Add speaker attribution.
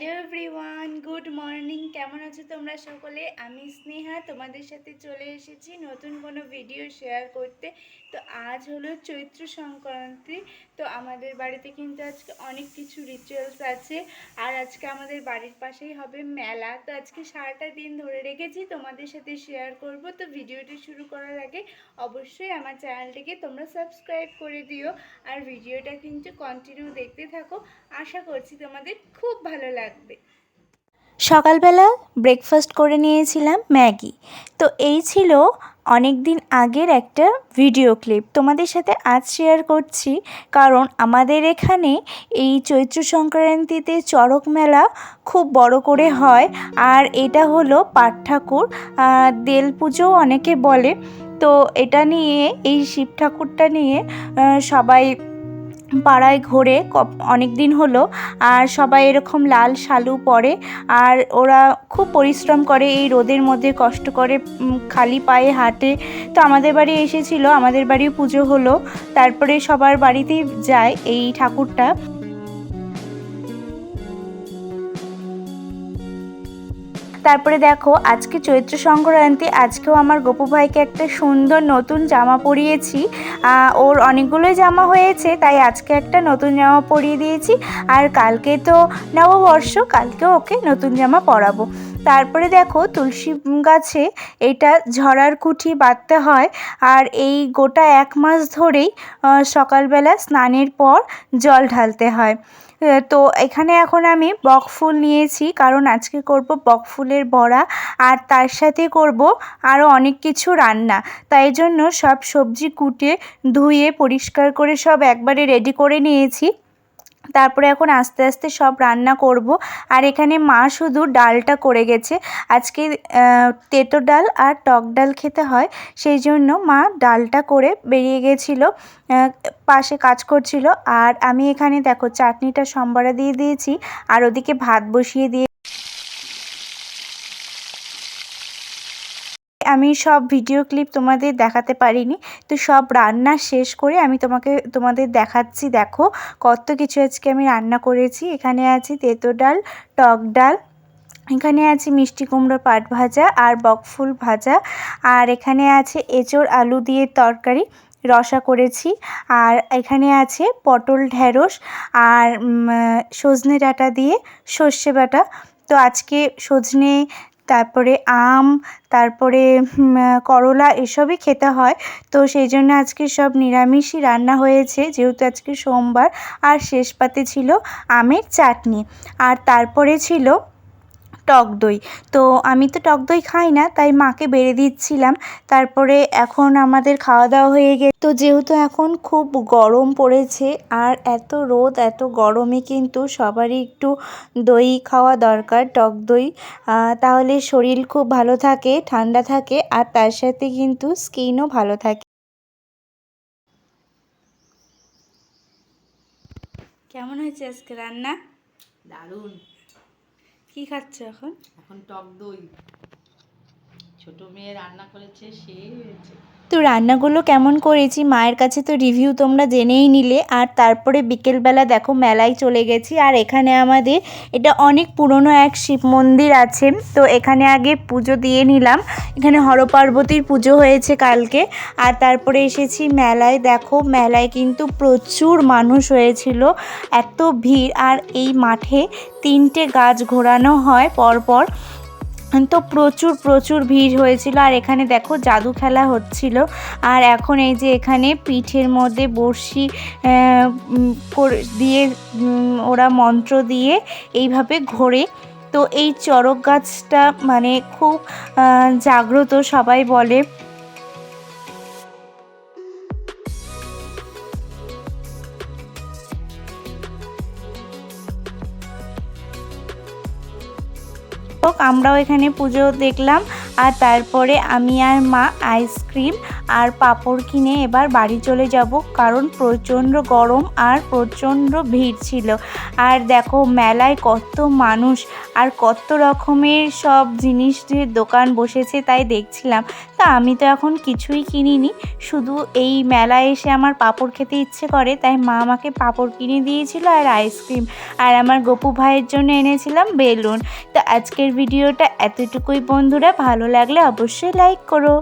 Speaker 1: Hello everyone. Good morning. কেমন আছো তোমরা সকলে? আমি স্নেহা, তোমাদের সাথে চলে এসেছি নতুন কোনো ভিডিও শেয়ার করতে। তো আজ হলো চৈত্র সংক্রান্তি। তো আমাদের বাড়িতে কিন্তু আজকে অনেক কিছু রিচুয়ালস আছে। আর আজকে আমাদের বাড়ির পাশেই হবে মেলা। তো আজকে সারাটা দিন ধরে রেখেছি, তোমাদের সাথে শেয়ার করব। তো ভিডিওটি শুরু করার আগে অবশ্যই আমার চ্যানেলটিকে তোমরা সাবস্ক্রাইব করে দিও। আর ভিডিওটা কিন্তু কন্টিনিউ দেখতে থাকো। আশা করছি তোমাদের খুব ভালো লাগবে।
Speaker 2: সকালবেলা ব্রেকফাস্ট করে নিয়েছিলাম ম্যাগি। তো এই ছিল অনেক দিন আগের একটা ভিডিও ক্লিপ তোমাদের সাথে আজ শেয়ার করছি, কারণ আমাদের এখানে এই চৈত্র সংক্রান্তিতে চড়ক মেলা খুব বড় করে হয়। আর এটা হলো পাট ঠাকুর। দেল পুজো অনেকে বলে। তো এটা নিয়ে, এই শিব ঠাকুরটা নিয়ে সবাই পাড়ায় ঘোরে অনেক দিন হলো, আর সবাই এরকম লাল শালু পরে, আর ওরা খুব পরিশ্রম করে, এই রোদের মধ্যে কষ্ট করে খালি পায়ে হাঁটে। তো আমাদের বাড়ি এসেছিল, আমাদের বাড়ি পুজো হলো, তারপরে সবার বাড়িতেই যায় এই ঠাকুরটা। তারপরে দেখো, আজকে চৈত্র সংক্রান্তি, আজকেও আমার গপু ভাইকে একটা সুন্দর নতুন জামা পরিয়েছি। ওর অনেকগুলোই জামা হয়েছে, তাই আজকে একটা নতুন জামা পরিয়ে দিয়েছি। আর কালকে তো নববর্ষ কালকেও ওকে নতুন জামা পরাবো। তারপরে দেখো, তুলসী গাছে এটা ঝরার কুঠি বাঁধতে হয়। আর এই গোটা এক মাস ধরেই সকালবেলা স্নানের পর জল ঢালতে হয়। তো এখানে এখন আমি বক ফুল নিয়েছি, কারণ আজকে করব বক ফুলের বড়া, আর তার সাথে করব আরও অনেক কিছু রান্না। তাই জন্য সব সবজি কুটে, ধুয়ে, পরিষ্কার করে সব একবারে রেডি করে নিয়েছি। তারপরে এখন আস্তে আস্তে সব রান্না করব। আর এখানে মা শুধু ডালটা করে গেছে। আজকে তেতো ডাল আর টক ডাল খেতে হয়। সেই জন্য মা ডালটা করে বেরিয়ে গেছিল পাশে কাজ করছিল। আর আমি এখানে দেখো, চাটনিটা সম্বরা দিয়ে দিয়েছি। আর ওদিকে ভাত বসিয়ে দিয়ে আমি সব ভিডিও ক্লিপ তোমাদের দেখাতে পারিনি। তো সব রান্না শেষ করে আমি তোমাকে, তোমাদের দেখাচ্ছি। দেখো কত কিছু আজকে আমি রান্না করেছি। এখানে আছে তেঁতো ডাল, টক ডাল, এখানে আছে মিষ্টি কুমড়ো পাট ভাজা আর বকফুল ভাজা। আর এখানে আছে এঁচোড় আলু দিয়ে তরকারি, রসা করেছি। আর এখানে আছে পটল ঢ্যাঁড়স আর সজনে ডাঁটা দিয়ে সর্ষে বাটা। তো আজকে সজনে তারপরে আম, তারপরে করলা এসবই খেতে হয়। তো সেই জন্য আজকে সব নিরামিষই রান্না হয়েছে। যেহেতু আজকে সোমবার, আর শেষ পাতে ছিল আমের চাটনি। আর তারপরে ছিল টক দই। তো আমি তো টক দই খাই না, তাই মাকে বেড়ে দিচ্ছিলাম। তারপরে এখন আমাদের খাওয়া দাওয়া হয়ে গেছে। তো যেহেতু এখন খুব গরম পড়েছে, আর এত রোদ, এত গরমে কিন্তু সবারই একটু দই খাওয়া দরকার, টক দই। তাহলে শরীর খুব ভালো থাকে, ঠান্ডা থাকে, আর তার সাথে কিন্তু স্কিনও ভালো থাকে।
Speaker 1: কেমন হয়েছে আজকে রান্না?
Speaker 3: দারুণ।
Speaker 1: কি খাচ্ছ এখন?
Speaker 3: এখন টক দই। ছোট মেয়ে রান্না করেছে সে হয়েছে।
Speaker 2: তো রান্নাগুলো কেমন করেছি, মায়ের কাছে তো রিভিউ তোমরা জেনেই নিলে। আর তারপরে বিকেলবেলা দেখো মেলায় চলে গেছি। আর এখানে আমাদের, এটা অনেক পুরনো এক শিব মন্দির আছে। তো এখানে আগে পুজো দিয়ে নিলাম। এখানে হরপার্বতীর পুজো হয়েছে কালকে। আর তারপরে এসেছি মেলায়। দেখো, মেলায় কিন্তু প্রচুর মানুষ হয়েছিল। এত ভিড়। আর এই মাঠে তিনটে গাছ ঘোরানো হয় পরপর। তো প্রচুর প্রচুর ভিড় হয়েছিল। আর এখানে দেখো জাদু খেলা হচ্ছিল। আর এখন এই যে এখানে পিঠের মধ্যে আহ, দিয়ে ওরা মন্ত্র দিয়ে এইভাবে ঘোরে। তো এই চড়ক গাছটা মানে খুব জাগ্রত সবাই বলে। আমরাও এখানে পুজো দেখলাম। আর তারপরে আমি আর মা আইসক্রিম আর পাঁপড় কিনে এবার বাড়ি চলে যাব, কারণ প্রচণ্ড গরম আর প্রচণ্ড ভিড় ছিল। আর দেখো, মেলায় কত মানুষ আর কত রকমের সব জিনিসের দোকান বসেছে, তাই দেখছিলাম। তা আমি তো এখন কিছুই কিনিনি। শুধু এই মেলায় এসে আমার পাঁপড় খেতে ইচ্ছে করে, তাই মা আমাকে পাঁপড় কিনে দিয়েছিল আর আইসক্রিম। আর আমার গপু ভাইয়ের জন্য এনেছিলাম বেলুন। তো আজকের ভিডিওটা এতটুকুই বন্ধুরা, ভালো লাগলে অবশ্যই লাইক করো।